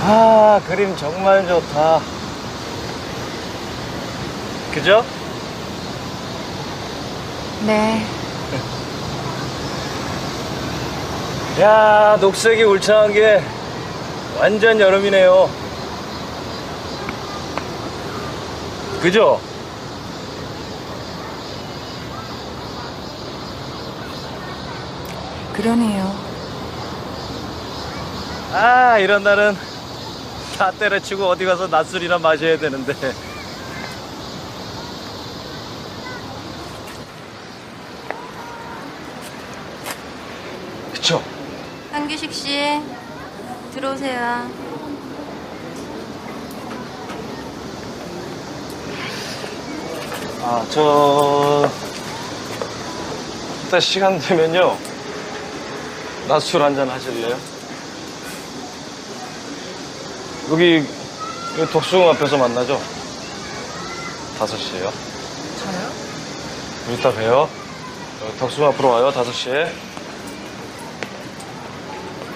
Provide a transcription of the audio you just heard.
아, 그림 정말 좋다. 그죠? 네. 야, 녹색이 울창한 게 완전 여름이네요. 그죠? 그러네요. 아, 이런 날은 다 때려치고 어디 가서 낮술이나 마셔야 되는데. 그쵸? 한규식 씨, 들어오세요. 아, 저, 이따 시간 되면요. 낮술 한잔 하실래요? 여기, 독수공 앞에서 만나죠? 5시에요. 저요? 이따 봬요. 덕수궁 앞으로 와요, 5시에.